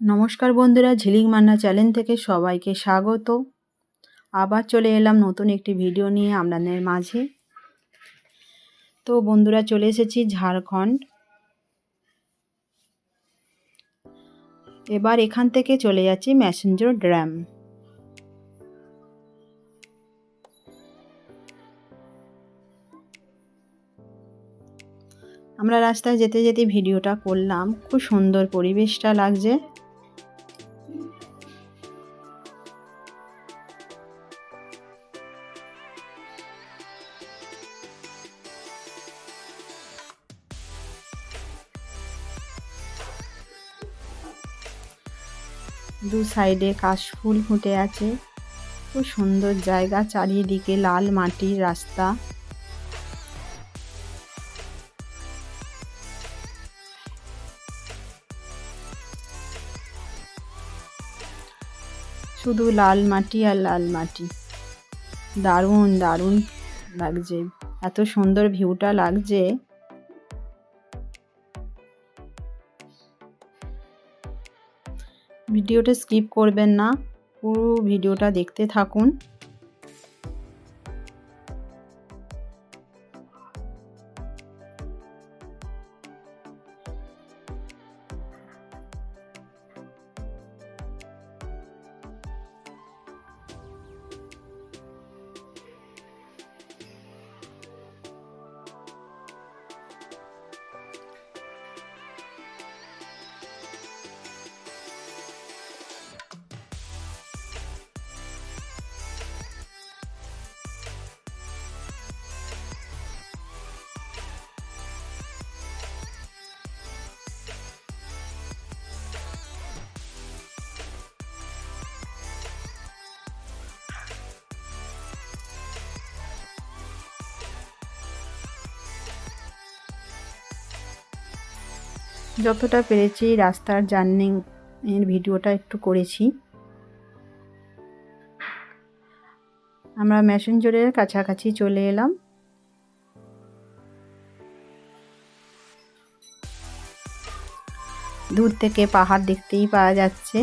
নমস্কার বন্ধুরা, ঝিলিক মান্না চ্যানেল থেকে সবাইকে স্বাগত। আবার চলে এলাম নতুন একটি ভিডিও নিয়ে আপনাদের মাঝে। তো বন্ধুরা, চলে এসেছি ঝাড়খণ্ড। এবার এখান থেকে চলে যাচ্ছি ম্যাসেঞ্জার ড্যাম। আমরা রাস্তায় যেতে যেতে ভিডিওটা করলাম, খুব সুন্দর পরিবেশটা লাগছে। দু সাইডে কাশফুল ফুটে আছে। খুব সুন্দর জায়গা, চারিদিকে লাল মাটির রাস্তা। শুধু লাল মাটি আর লাল মাটি। দারুণ দারুণ লাগছে। এত সুন্দর ভিউটা লাগছে। ভিডিওটা স্কিপ করবেন না পুরো ভিডিওটা দেখতে থাকুন। যতটা পেরেছি রাস্তার জার্নি এর ভিডিওটা একটু করেছি। আমরা ম্যাসেঞ্জরের কাছাকাছি চলে এলাম। দূর থেকে পাহাড় দেখতেই পাওয়া যাচ্ছে।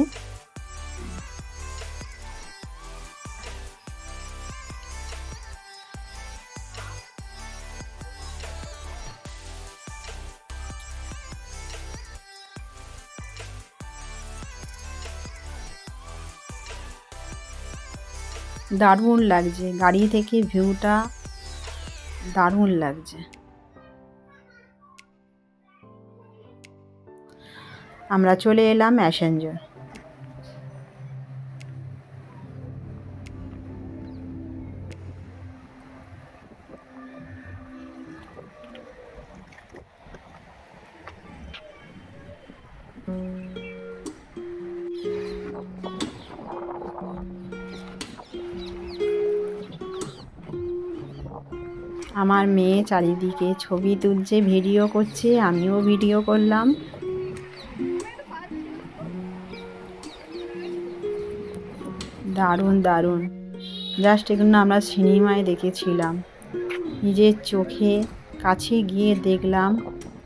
দারুণ লাগছে। গাড়ি থেকে ভিউটা দারুণ লাগছে। আমরা চলে এলাম অ্যাসেঞ্জর আমার মেয়ে চারিদিকে ছবি তুলছে, ভিডিও করছে, আমিও ভিডিও করলাম। দারুণ দারুণ। জাস্ট এগুলো আমরা সিনেমায় দেখেছিলাম। নিজের চোখে কাছে গিয়ে দেখলাম,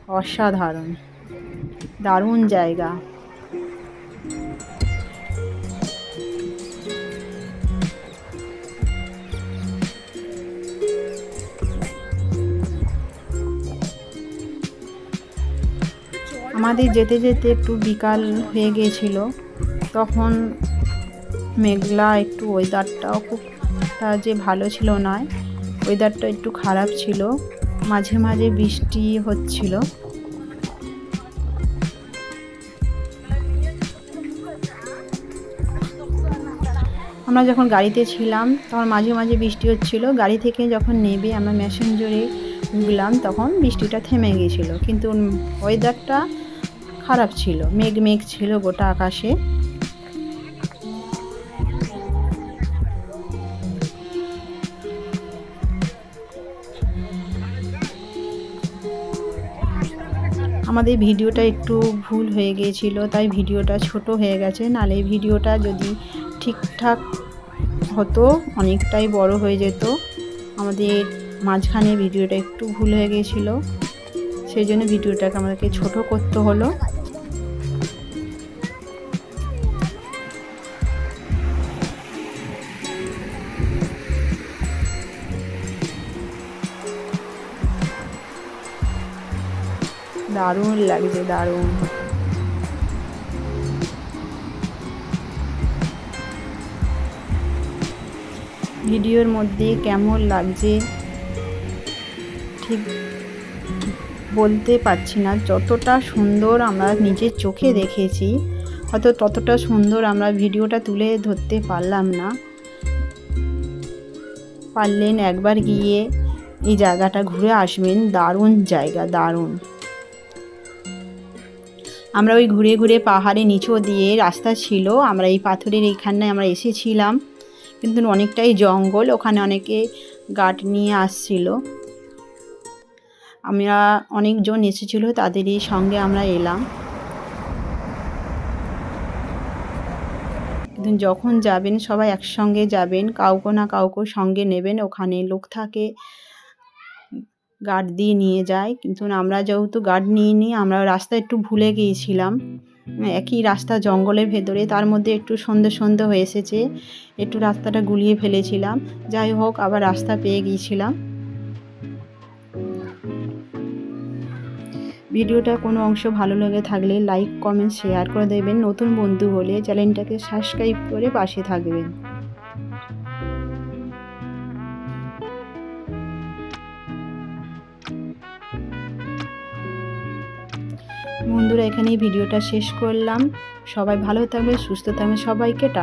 অসাধারণ। দারুণ জায়গা। আমাদের যেতে যেতে একটু বিকাল হয়ে গিয়েছিল, তখন মেঘলা একটু ওয়েদারটাও খুবটা যে ভালো ছিল নয় ওয়েদারটা একটু খারাপ ছিল, মাঝে মাঝে বৃষ্টি হচ্ছিল। আমরা যখন গাড়িতে ছিলাম, তখন মাঝে মাঝে বৃষ্টি হচ্ছিল, গাড়ি থেকে যখন নেবে আমরা মেসেঞ্জরে ঢুকলাম, তখন বৃষ্টিটা থেমে গিয়েছিল, কিন্তু ওয়েদারটা খারাপ ছিল, মেঘ মেঘ ছিল গোটা আকাশে। আমাদের ভিডিওটা একটু ভুল হয়ে গিয়েছিল, তাই ভিডিওটা ছোট হয়ে গেছে। নালে ভিডিওটা যদি ঠিকঠাক হতো, অনেকটাই বড় হয়ে যেত। আমাদের মাঝখানে ভিডিওটা একটু ভুল হয়ে গিয়েছিল, সেই জন্য ভিডিওটাকে আমাদেরকে ছোট করতে হলো। দারুণ লাগছে, দারুণ। ভিডিওর মধ্যে কেমন লাগছে? ঠিক বলতে পারছি না, যতটা সুন্দর আমরা নিজের চোখে দেখেছি, হয়তো ততটা সুন্দর আমরা ভিডিওটা তুলে ধরতে পারলাম না। পারলেন একবার গিয়ে এই জায়গাটা ঘুরে আসবেন, দারুণ জায়গা, দারুণ। আমরা ওই ঘুরে ঘুরে পাহাড়ে নিচু দিয়ে রাস্তা ছিল, আমরা এই পাথরের এইখানে আমরা এসেছিলাম। কিন্তু অনেকটাই জঙ্গল, ওখানে অনেকে গার্ড নিয়ে আসছিল। আমরা অনেকজন এসেছিল তাদেরই সঙ্গে আমরা এলাম। কিন্তু যখন যাবেন, সবাই একসঙ্গে যাবেন, কাউকে না কাউকে সঙ্গে নেবেন, ওখানে লোক থাকে। গার্ড দিয়ে নিয়ে যায় কিন্তু আমরা যেহেতু গার্ড নিয়ে নিই আমরা রাস্তা একটু ভুলে গিয়েছিলাম। একই রাস্তা জঙ্গলের ভেতরে, তার মধ্যে একটু সন্ধে সন্ধে হয়ে এসেছে। একটু রাস্তাটা গুলিয়ে ফেলেছিলাম। যাই হোক, আবার রাস্তা পেয়ে গিয়েছিলাম। ভিডিওটা কোনো অংশ ভালো লেগে থাকলে লাইক, কমেন্ট, শেয়ার করে দেবেন। নতুন বন্ধু হলে চ্যানেলটাকে সাবস্ক্রাইব করে পাশে থাকবেন। বন্ধুরা এখানেই ভিডিওটা শেষ করলাম। সবাই ভালো থাকবে সুস্থ থাকবে সবাইকে টা